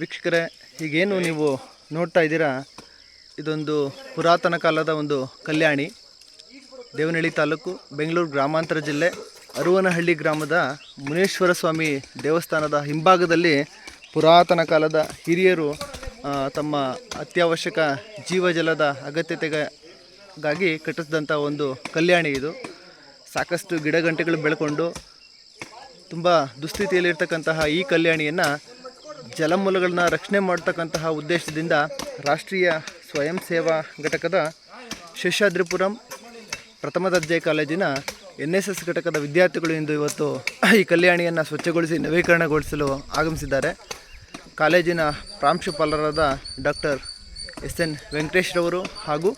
ವೀಕ್ಷಕರೇ, ಈಗೇನು ನೀವು ನೋಡ್ತಾ ಇದ್ದೀರಾ? ಇದೊಂದು ಪುರಾತನ ಕಾಲದ ಒಂದು ಕಲ್ಯಾಣಿ, ದೇವನಹಳ್ಳಿ ತಾಲೂಕು, ಬೆಂಗಳೂರು ಗ್ರಾಮಾಂತರ ಜಿಲ್ಲೆ, ಅರುವನಹಳ್ಳಿ ಗ್ರಾಮದ ಮುನೇಶ್ವರ ಸ್ವಾಮಿ ದೇವಸ್ಥಾನದ ಹಿಂಭಾಗದಲ್ಲಿ ಪುರಾತನ ಕಾಲದ ಹಿರಿಯರು ತಮ್ಮ ಅತ್ಯವಶ್ಯಕ ಜೀವಜಲದ ಅಗತ್ಯತೆಗಾಗಿ ಕಟ್ಟಿಸಿದಂಥ ಒಂದು ಕಲ್ಯಾಣಿ ಇದು. ಸಾಕಷ್ಟು ಗಿಡಗಂಟೆಗಳು ಬೆಳ್ಕೊಂಡು ತುಂಬ ದುಸ್ಥಿತಿಯಲ್ಲಿರ್ತಕ್ಕಂತಹ ಈ ಕಲ್ಯಾಣಿಯನ್ನು ಜಲಮೂಲಗಳನ್ನ ರಕ್ಷಣೆ ಮಾಡ್ತಕ್ಕಂತಹ ಉದ್ದೇಶದಿಂದ ರಾಷ್ಟ್ರೀಯ ಸ್ವಯಂ ಸೇವಾ ಘಟಕದ ಶೇಷಾದ್ರಿಪುರಂ ಪ್ರಥಮ ದರ್ಜೆ ಕಾಲೇಜಿನ ಎನ್ ಎಸ್ ಎಸ್ ಘಟಕದ ವಿದ್ಯಾರ್ಥಿಗಳು ಇಂದು ಇವತ್ತು ಈ ಕಲ್ಯಾಣಿಯನ್ನು ಸ್ವಚ್ಛಗೊಳಿಸಿ ನವೀಕರಣಗೊಳಿಸಲು ಆಗಮಿಸಿದ್ದಾರೆ. ಕಾಲೇಜಿನ ಪ್ರಾಂಶುಪಾಲರಾದ ಡಾಕ್ಟರ್ ಎಸ್ ಎನ್ ವೆಂಕಟೇಶ್ರವರು ಹಾಗೂ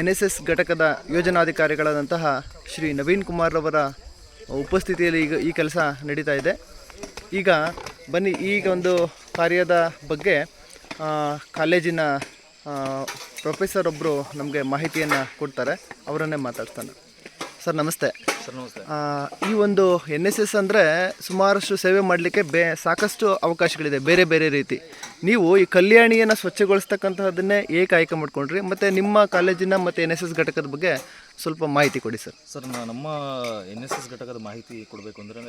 ಎನ್ ಎಸ್ ಎಸ್ ಘಟಕದ ಯೋಜನಾಧಿಕಾರಿಗಳಾದಂತಹ ಶ್ರೀ ನವೀನ್ ಕುಮಾರ್ ಅವರ ಉಪಸ್ಥಿತಿಯಲ್ಲಿ ಈಗ ಈ ಕೆಲಸ ನಡೀತಾ ಇದೆ. ಈಗ ಬನ್ನಿ ಈಗ ಒಂದು ಕಾರ್ಯದ ಬಗ್ಗೆ ಕಾಲೇಜಿನ ಪ್ರೊಫೆಸರ್ ಒಬ್ಬರು ನಮಗೆ ಮಾಹಿತಿಯನ್ನು ಕೊಡ್ತಾರೆ ಅವರನ್ನೇ ಮಾತಾಡ್ತಾನೆ ಸರ್ ನಮಸ್ತೆ. ಸರ್ ನಮಸ್ತೆ. ಈ ಒಂದು ಎನ್ ಎಸ್ ಎಸ್ ಅಂದರೆ ಸುಮಾರಷ್ಟು ಸೇವೆ ಮಾಡಲಿಕ್ಕೆ ಬೇ ಸಾಕಷ್ಟು ಅವಕಾಶಗಳಿದೆ ಬೇರೆ ಬೇರೆ ರೀತಿ. ನೀವು ಈ ಕಲ್ಯಾಣಿಯನ್ನು ಸ್ವಚ್ಛಗೊಳಿಸ್ತಕ್ಕಂಥದ್ದನ್ನೇ ಏಕೆ ಆಯ್ಕೆ ಮಾಡ್ಕೊಂಡ್ರಿ ಮತ್ತು ನಿಮ್ಮ ಕಾಲೇಜಿನ ಮತ್ತು ಎನ್ ಎಸ್ ಎಸ್ ಘಟಕದ ಬಗ್ಗೆ ಸ್ವಲ್ಪ ಮಾಹಿತಿ ಕೊಡಿ ಸರ್. ಸರ್ ನಮ್ಮ ಎನ್ ಎಸ್ ಎಸ್ ಘಟಕದ ಮಾಹಿತಿ ಕೊಡಬೇಕು ಅಂದರೆ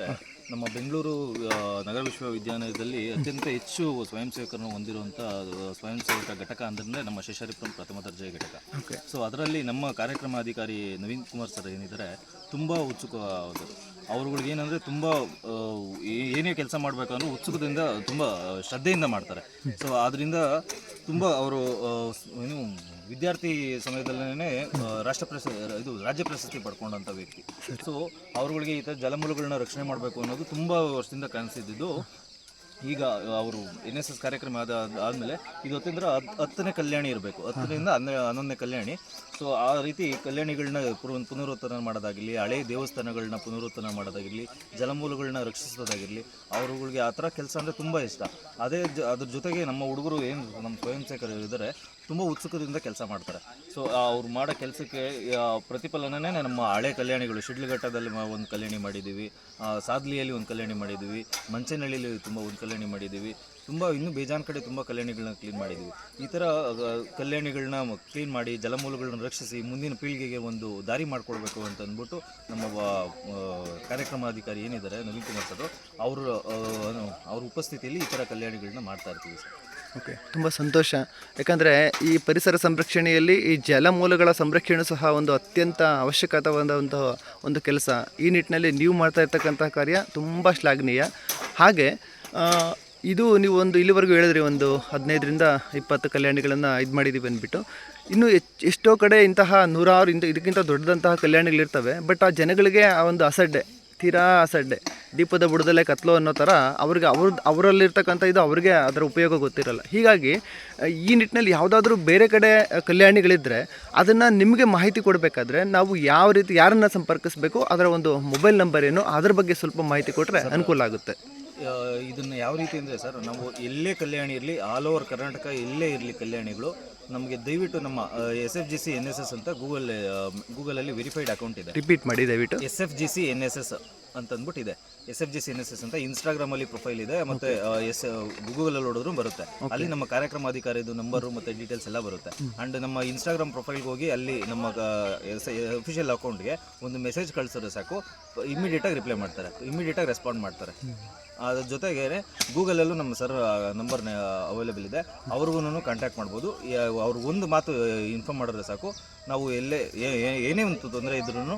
ನಮ್ಮ ಬೆಂಗಳೂರು ನಗರ ವಿಶ್ವವಿದ್ಯಾಲಯದಲ್ಲಿ ಅತ್ಯಂತ ಹೆಚ್ಚು ಸ್ವಯಂ ಸೇವಕರನ್ನು ಹೊಂದಿರುವಂಥ ಸ್ವಯಂ ಸೇವಕ ಘಟಕ ಅಂದರೆ ನಮ್ಮ ಶೇಷಾರಿಪುರಂ ಪ್ರಥಮ ದರ್ಜೆ ಘಟಕ. ಓಕೆ ಸೊ ಅದರಲ್ಲಿ ನಮ್ಮ ಕಾರ್ಯಕ್ರಮಾಧಿಕಾರಿ ನವೀನ್ ಕುಮಾರ್ ಸರ್ ಏನಿದ್ದಾರೆ ತುಂಬ ಉತ್ಸುಕವಾದರು ಅವ್ರುಗಳಿಗೆ ಏನಂದ್ರೆ ತುಂಬ ಏನೇ ಕೆಲಸ ಮಾಡಬೇಕು ಅಂದ್ರೆ ಉತ್ಸುಕದಿಂದ ತುಂಬ ಶ್ರದ್ಧೆಯಿಂದ ಮಾಡ್ತಾರೆ. ಸೊ ಆದ್ದರಿಂದ ತುಂಬ ಅವರು ಏನು, ವಿದ್ಯಾರ್ಥಿ ಸಮಯದಲ್ಲೇ ರಾಷ್ಟ್ರ ಪ್ರಶಸ್ತಿ ಇದು ರಾಜ್ಯ ಪ್ರಶಸ್ತಿ ಪಡ್ಕೊಂಡಂಥ ವ್ಯಕ್ತಿ. ಸೊ ಅವ್ರುಗಳಿಗೆ ಈ ಥರ ಜಲಮೂಲಗಳನ್ನ ರಕ್ಷಣೆ ಮಾಡಬೇಕು ಅನ್ನೋದು ತುಂಬ ವರ್ಷದಿಂದ ಕನಸಿದ್ದು ಈಗ ಅವರು ಎನ್ ಎಸ್ ಎಸ್ ಕಾರ್ಯಕ್ರಮ ಆದ, ಆದಮೇಲೆ ಇದು ಹೊತ್ತಿಂದ್ರೆ ಹತ್ತನೇ ಕಲ್ಯಾಣಿ ಇರಬೇಕು. ಹತ್ತರಿಂದ ಹನ್ನೆ, ಹನ್ನೊಂದನೇ ಕಲ್ಯಾಣಿ. ಸೊ ಆ ರೀತಿ ಕಲ್ಯಾಣಿಗಳನ್ನ ಪುನರುತ್ಥಾನ ಮಾಡೋದಾಗಿರಲಿ, ಹಳೆ ದೇವಸ್ಥಾನಗಳನ್ನ ಪುನರುತ್ಥಾನ ಮಾಡೋದಾಗಿರಲಿ, ಜಲಮೂಲಗಳನ್ನ ರಕ್ಷಿಸೋದಾಗಿರಲಿ, ಅವರುಗಳಿಗೆ ಆ ಥರ ಕೆಲಸ ಅಂದರೆ ತುಂಬ ಇಷ್ಟ. ಅದೇ ಜ, ಅದ್ರ ಜೊತೆಗೆ ನಮ್ಮ ಹುಡುಗರು ಏನು, ನಮ್ಮ ಸ್ವಯಂ ಸೇವಕರು ಇದ್ದಾರೆ ತುಂಬ ಉತ್ಸುಕದಿಂದ ಕೆಲಸ ಮಾಡ್ತಾರೆ. ಸೊ ಅವ್ರು ಮಾಡೋ ಕೆಲಸಕ್ಕೆ ಪ್ರತಿಫಲನೇ ನಮ್ಮ ಹಳೆ ಕಲ್ಯಾಣಿಗಳು. ಶಿಡ್ಲಘಟ್ಟದಲ್ಲಿ ಒಂದು ಕಲ್ಯಾಣಿ ಮಾಡಿದ್ದೀವಿ ಸಾದ್ಲಿಯಲ್ಲಿ ಒಂದು ಕಲ್ಯಾಣಿ ಮಾಡಿದ್ದೀವಿ ಮಂಚನಹಳ್ಳಿಯಲ್ಲಿ ತುಂಬ ಒಂದು ಕಲ್ಯಾಣಿ ಮಾಡಿದ್ದೀವಿ ತುಂಬ, ಇನ್ನೂ ಬೇಜಾನ್ ಕಡೆ ತುಂಬ ಕಲ್ಯಾಣಿಗಳನ್ನ ಕ್ಲೀನ್ ಮಾಡಿದ್ದೀವಿ ಈ ಥರ ಕಲ್ಯಾಣಿಗಳನ್ನ ಕ್ಲೀನ್ ಮಾಡಿ, ಜಲಮೂಲಗಳನ್ನ ರಕ್ಷಿಸಿ, ಮುಂದಿನ ಪೀಳಿಗೆಗೆ ಒಂದು ದಾರಿ ಮಾಡಿಕೊಡ್ಬೇಕು ಅಂತ ಅಂದ್ಬಿಟ್ಟು ನಮ್ಮ ಕಾರ್ಯಕ್ರಮಾಧಿಕಾರಿ ಏನಿದ್ದಾರೆ, ನವೀನ್ ಕುಮಾರ್ ಸರ್, ಅವರು ಅವ್ರ ಉಪಸ್ಥಿತಿಯಲ್ಲಿ ಈ ಥರ ಕಲ್ಯಾಣಿಗಳನ್ನ ಮಾಡ್ತಾ ಇರ್ತೀವಿ ಸರ್. ಓಕೆ ತುಂಬ ಸಂತೋಷ. ಯಾಕಂದರೆ ಈ ಪರಿಸರ ಸಂರಕ್ಷಣೆಯಲ್ಲಿ ಈ ಜಲಮೂಲಗಳ ಸಂರಕ್ಷಣೆ ಸಹ ಒಂದು ಅತ್ಯಂತ ಅವಶ್ಯಕತವಾದ ಒಂದು ಒಂದು ಕೆಲಸ. ಈ ನಿಟ್ಟಿನಲ್ಲಿ ನೀವು ಮಾಡ್ತಾ ಇರ್ತಕ್ಕಂಥ ಕಾರ್ಯ ತುಂಬ ಶ್ಲಾಘನೀಯ. ಹಾಗೆ ಇದು ನೀವು ಒಂದು ಇಲ್ಲಿವರೆಗೂ ಹೇಳಿದ್ರಿ, ಒಂದು ಹದಿನೈದರಿಂದ ಇಪ್ಪತ್ತು ಕಲ್ಯಾಣಿಗಳನ್ನು ಇದು ಮಾಡಿದ್ದೀವಿ ಅಂದ್ಬಿಟ್ಟು. ಇನ್ನು ಹೆಚ್ಚು ಎಷ್ಟೋ ಕಡೆ ಇಂತಹ ನೂರಾರು ಇಂಥ ಇದಕ್ಕಿಂತ ದೊಡ್ಡದಂತಹ ಕಲ್ಯಾಣಿಗಳಿರ್ತವೆ. ಬಟ್ ಆ ಜನಗಳಿಗೆ ಆ ಒಂದು ಅಸಡ್ಡೆ ತೀರಾ ಸಡ್ಡೆ, ದೀಪದ ಬುಡದಲ್ಲೇ ಕತ್ಲು ಅನ್ನೋ ಥರ ಅವ್ರಿಗೆ ಅವ್ರ, ಅವರಲ್ಲಿರ್ತಕ್ಕಂಥ ಇದು ಅವ್ರಿಗೆ ಅದರ ಉಪಯೋಗ ಗೊತ್ತಿರಲ್ಲ. ಹೀಗಾಗಿ ಈ ನಿಟ್ಟಿನಲ್ಲಿ ಯಾವುದಾದ್ರೂ ಬೇರೆ ಕಡೆ ಕಲ್ಯಾಣಿಗಳಿದ್ದರೆ ಅದನ್ನು ನಿಮಗೆ ಮಾಹಿತಿ ಕೊಡಬೇಕಾದ್ರೆ ನಾವು ಯಾವ ರೀತಿ, ಯಾರನ್ನು ಸಂಪರ್ಕಿಸಬೇಕು, ಅದರ ಒಂದು ಮೊಬೈಲ್ ನಂಬರ್ ಏನು ಅದರ ಬಗ್ಗೆ ಸ್ವಲ್ಪ ಮಾಹಿತಿ ಕೊಟ್ಟರೆ ಅನುಕೂಲ ಆಗುತ್ತೆ. ಇದನ್ನ ಯಾವ ರೀತಿ ಅಂದರೆ ಸರ್ ನಾವು ಎಲ್ಲೇ ಕಲ್ಯಾಣಿ ಇರಲಿ ಆಲ್ ಓವರ್ ಕರ್ನಾಟಕ ಎಲ್ಲೇ ಇರಲಿ ಕಲ್ಯಾಣಿಗಳು ನಮಗೆ ದಯವಿಟ್ಟು ನಮ್ಮ S F G C N S S ಅಂತ ಗೂಗಲ್ ಗೂಗಲಲ್ಲಿ ವೆರಿಫೈಡ್ ಅಕೌಂಟ್ ಇದೆ. ರಿಪೀಟ್ ಮಾಡಿ ದಯವಿಟ್ಟು. S F G C N S S ಅಂತ ಅಂದ್ಬಿಟ್ಟು ಇದೆ S F G C N S S ಅಂತ ಇನ್ಸ್ಟಾಗ್ರಾಮಲ್ಲಿ ಪ್ರೊಫೈಲ್ ಇದೆ. ಮತ್ತೆ ಎಸ್ ಗೂಗಲಲ್ಲಿ ನೋಡಿದ್ರು ಬರುತ್ತೆ. ಅಲ್ಲಿ ನಮ್ಮ ಕಾರ್ಯಕ್ರಮ ಅಧಿಕಾರಿದು ನಂಬರು ಮತ್ತೆ ಡೀಟೇಲ್ಸ್ ಎಲ್ಲ ಬರುತ್ತೆ. ಅಂಡ್ ನಮ್ಮ ಇನ್ಸ್ಟಾಗ್ರಾಮ್ ಪ್ರೊಫೈಲ್ಗೆ ಹೋಗಿ ಅಲ್ಲಿ ನಮ್ಮ ಅಫಿಷಿಯಲ್ ಅಕೌಂಟ್ಗೆ ಒಂದು ಮೆಸೇಜ್ ಕಳ್ಸಿದ್ರೆ ಸಾಕು. ಇಮಿಡಿಯೇಟ್ ಆಗಿ ರಿಪ್ಲೈ ಮಾಡ್ತಾರೆ. ಇಮಿಡಿಯೇಟ್ ಆಗಿ ರೆಸ್ಪಾಂಡ್ ಮಾಡ್ತಾರೆ. ಅದ್ರ ಜೊತೆಗೆ ಗೂಗಲಲ್ಲೂ ನಮ್ಮ ಸರ್ ನಂಬರ್ ಅವೈಲೇಬಲ್ ಇದೆ. ಅವ್ರಿಗೂ ಕಾಂಟ್ಯಾಕ್ಟ್ ಮಾಡ್ಬೋದು. ಅವ್ರಿಗೆ ಒಂದು ಮಾತು ಇನ್ಫಾರ್ಮ್ ಮಾಡಿದ್ರೆ ಸಾಕು. ನಾವು ಎಲ್ಲೇ ಏನೇ ಒಂದು ತೊಂದರೆ ಇದ್ರೂ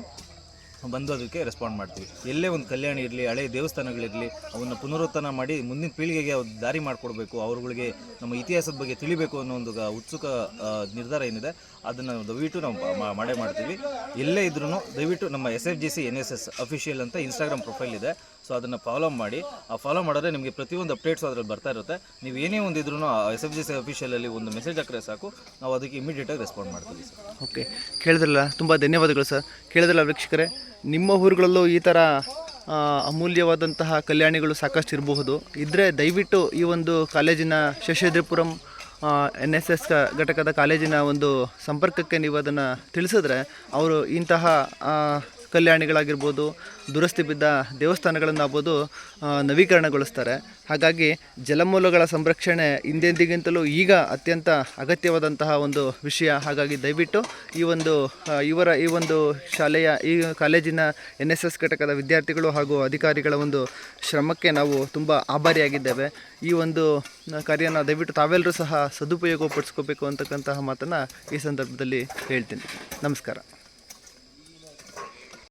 ಬಂದು ಅದಕ್ಕೆ ರೆಸ್ಪಾಂಡ್ ಮಾಡ್ತೀವಿ. ಎಲ್ಲೇ ಒಂದು ಕಲ್ಯಾಣ ಇರಲಿ, ಹಳೆ ದೇವಸ್ಥಾನಗಳಿರಲಿ ಅವನ್ನು ಪುನರುತ್ಥಾನ ಮಾಡಿ ಮುಂದಿನ ಪೀಳಿಗೆಗೆ ಅವ್ರು ದಾರಿ ಮಾಡಿಕೊಡ್ಬೇಕು, ಅವ್ರುಗಳಿಗೆ ನಮ್ಮ ಇತಿಹಾಸದ ಬಗ್ಗೆ ತಿಳಿಬೇಕು ಅನ್ನೋ ಒಂದು ಉತ್ಸುಕ ನಿರ್ಧಾರ ಏನಿದೆ, ಅದನ್ನು ದಯವಿಟ್ಟು ನಾವು ಮಾಡೇ ಮಾಡ್ತೀವಿ. ಎಲ್ಲೇ ಇದ್ರೂ ದಯವಿಟ್ಟು ನಮ್ಮ S F G C N S S official ಅಂತ ಇನ್ಸ್ಟಾಗ್ರಾಮ್ ಪ್ರೊಫೈಲ್ ಇದೆ. ಸೊ ಅದನ್ನು ಫಾಲೋ ಮಾಡಿ. ಆ ಫಾಲೋ ಮಾಡಿದ್ರೆ ನಿಮಗೆ ಪ್ರತಿಯೊಂದು ಅಪ್ಡೇಟ್ಸ್ ಅದರಲ್ಲಿ ಬರ್ತಾ ಇರುತ್ತೆ. ನೀವು ಏನೇ ಒಂದು ಇದ್ರೂ ಎಸ್ ಎಫ್ ಜಿ ಸಿ ಅಫಿಷಿಯಲಲ್ಲಿ ಒಂದು ಮೆಸೇಜ್ ಹಾಕಿದ್ರೆ ಸಾಕು. ನಾವು ಅದಕ್ಕೆ ಇಮಿಡಿಯೇಟಾಗಿ ರೆಸ್ಪಾಂಡ್ ಮಾಡ್ತೀವಿ ಸರ್ ಓಕೆ ಕೇಳಿದ್ರಲ್ಲ, ತುಂಬ ಧನ್ಯವಾದಗಳು ಸರ್ ಕೇಳಿದ್ರಲ್ಲ ವೀಕ್ಷಕರೇ, ನಿಮ್ಮ ಊರುಗಳಲ್ಲೂ ಈ ಥರ ಅಮೂಲ್ಯವಾದಂತಹ ಕಲ್ಯಾಣಿಗಳು ಸಾಕಷ್ಟು ಇರಬಹುದು. ಇದ್ದರೆ ದಯವಿಟ್ಟು ಈ ಒಂದು ಕಾಲೇಜಿನ ಶೇಷಾದ್ರಿಪುರಂ ಎನ್ ಎಸ್ ಎಸ್ ಘಟಕದ ಕಾಲೇಜಿನ ಒಂದು ಸಂಪರ್ಕಕ್ಕೆ ನೀವು ಅದನ್ನು ತಿಳಿಸಿದ್ರೆ, ಅವರು ಇಂತಹ ಕಲ್ಯಾಣಿಗಳಾಗಿರ್ಬೋದು, ದುರಸ್ತಿ ಬಿದ್ದ ದೇವಸ್ಥಾನಗಳನ್ನು ಆಗ್ಬೋದು ನವೀಕರಣಗೊಳಿಸ್ತಾರೆ. ಹಾಗಾಗಿ ಜಲಮೂಲಗಳ ಸಂರಕ್ಷಣೆ ಹಿಂದೆಂದಿಗಿಂತಲೂ ಈಗ ಅತ್ಯಂತ ಅಗತ್ಯವಾದಂತಹ ಒಂದು ವಿಷಯ. ಹಾಗಾಗಿ ದಯವಿಟ್ಟು ಈ ಒಂದು ಇವರ ಈ ಒಂದು ಶಾಲೆಯ, ಈ ಕಾಲೇಜಿನ ಎನ್ ಎಸ್ ಎಸ್ ಘಟಕದ ವಿದ್ಯಾರ್ಥಿಗಳು ಹಾಗೂ ಅಧಿಕಾರಿಗಳ ಒಂದು ಶ್ರಮಕ್ಕೆ ನಾವು ತುಂಬ ಆಭಾರಿಯಾಗಿದ್ದೇವೆ. ಈ ಒಂದು ಕಾರ್ಯನ ದಯವಿಟ್ಟು ತಾವೆಲ್ಲರೂ ಸಹ ಸದುಪಯೋಗ ಪಡಿಸ್ಕೋಬೇಕು ಅಂತಕ್ಕಂತಹ ಮಾತನ್ನು ಈ ಸಂದರ್ಭದಲ್ಲಿ ಹೇಳ್ತೀನಿ. ನಮಸ್ಕಾರ.